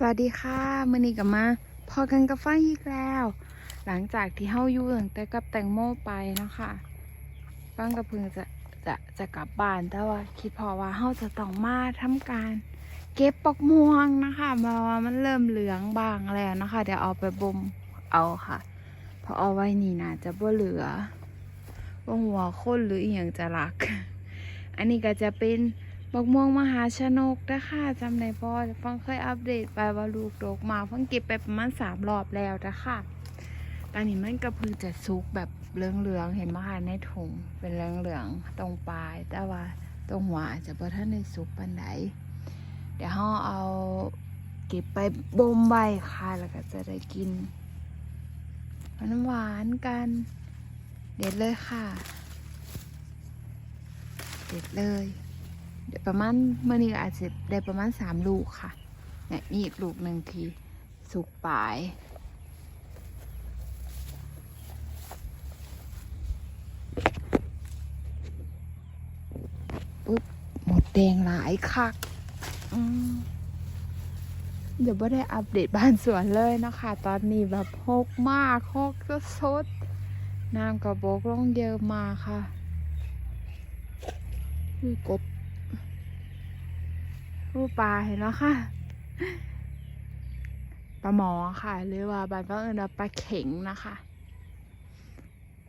สวัสดีค่ะมื่อนี้กับมาพอกันกับฟ้าอีกแล้ว หลังจากที่เฮาอยู่ตั้งแต่กับแตงโมไปเนาะคะฟังกับพิ่งจะจะจะกลับบ้านแต่ว่าคิดพอว่าเฮาจะต้องมาทำการ เก็บปอกม่วงนะคะเพราว่ามันเริ่มเหลืองบางแล้วนะคะ เดี๋ยวเอาไปบ่มเอาค่ะเพอเอาไว้นี่นะจะบ่เหลือว่าหัวคนหรืออีหยังจะหลัก อันนี้ก็จะเป็น บักม่วงมหาชนกนะคะจำในพอฟังเคยอัปเดตไปว่าลูกดกมาเพิ่งเก็บไปประมาณสามรอบแล้วนะคะตอนนี้มันก็เพิ่งจะซุกแบบเหลืองๆเห็นไหมคะในถุงเป็นเหลืองๆตรงปลายแต่ว่าตรงหัวอาจจะบ่ท่านในซุกปันไดเดี๋ยวเราเอาเก็บไปบ่มใบค่ะแล้วก็จะได้กินมันหวานกัน เด็ดเลยค่ะ เด็ดเลย เดี๋ยวประมาณเมื่อนี้ก็อาจจะได้ประมาณสามลูกค่ะเนี่ยมีอีกลูกหนึ่งที่สุกปลายปุ๊บหมดแดงหลายคักอืมเดี๋ยวไม่ได้อัปเดตบ้านสวนเลยนะคะ ตอนนี้แบบหกมากหกก็สดน้ำกระบอกลงเยอะมากค่ะกบ รูปปลาเห็นแล้วค่ะปลาหมอค่ะ หรือว่าบานต้องเอินว่าปลาเข็งนะคะ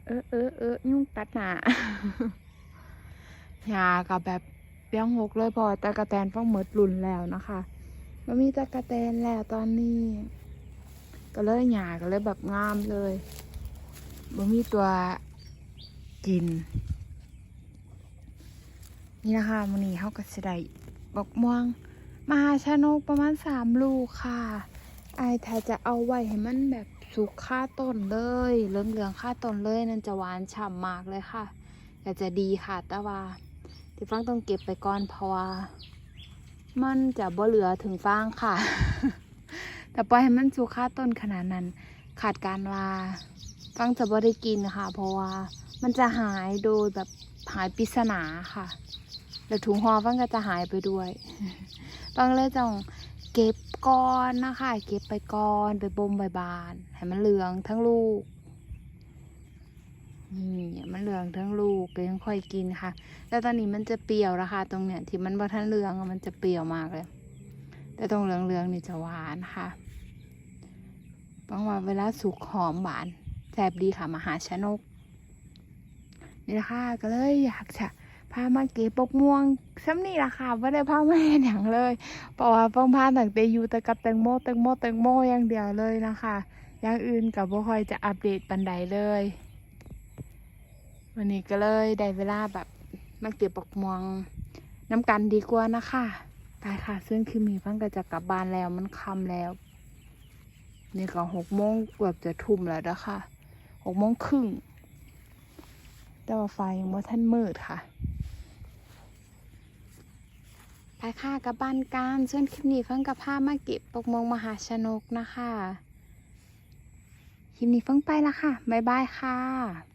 เออเออเออยุ่งตัดหนาหยากับแบบเลี้ยงหกเลยพอตะกะแตนฟ้องหมดรุนแล้วนะคะมันมีตะกะแตนแล้วตอนนี้ ก็เลยหยาก็เลยแบบงามเลยบ่มีตัวกิน นี่นะคะมันนี้เขาก็จะได้ บอกม่วง มหาชนกประมาณสามลูกค่ะ ไอายถ้าจะเอาไว้ให้มันแบบสุกค่าต้นเลยเหลืองเหลืองค่าต้นเลยนั่นจะหวานฉ่ำมากเลยค่ะก็จะดีค่ะแต่ว่าที่ฟังต้องเก็บไปก่อนเพราะว่ามันจะบ่เหลือถึงฟางค่ะ แต่ปล่อยให้มันสุกค่าต้นขนาดนั้น ขาดการว่าฟังจะบ่ได้กินค่ะ เพราะว่ามันจะหายโดยแบบหายปริศนาค่ะ แล้วถุงห่อฟังก็จะหายไปด้วยฟังเลยต้องเก็บก่อนนะคะ เก็บไปก่อนไปบ่มใบบานให้มันเหลืองทั้งลูกนี่มันเหลืองทั้งลูกก็ยังค่อยกินค่ะ แล้วตอนนี้มันจะเปรี้ยวนะคะ ตรงเนี้ยที่มันบ่ทันเหลืองมันจะเปรี้ยวมากเลย แต่ตรงเหลืองๆนี่จะหวานค่ะบางว่าเวลาสุกหอมหวานแซ่บดีค่ะมหาชนก นี่นะคะก็เลยอยากจะ พามาเก็บปกม่วงซ้ำนี่ล่ะค่ะไม่ได้พามาเห็นอย่างเลยเพราะว่าเพิ่งพาตั้งแต่อยู่แต่กับแตงโมแตงโมแตงโมอย่างเดียวเลยนะคะอย่างอื่นกับบ่คอยจะอัปเดตปันใดเลย วันนี้ก็เลยได้เวลาแบบมาเก็บปกม่วงน้ำกันดีกว่านะคะไปค่ะ ซึ่งคือมีเพิ่งก็จะกลับบ้านแล้วมันค่ำแล้วนี่ก็หกโมงเกือบจะทุ่มแล้วนะคะหกโมงครึ่งแต่ว่าไฟยังว่ท่านมืดค่ะ ไปค่ะกับบ้านการส่วนคลิปนี้เพิ่งกับผ้ามาเก็บปกมงมหาชนกนะคะ คลิปนี้เพิ่งไปละค่ะ บ๊ายบายค่ะ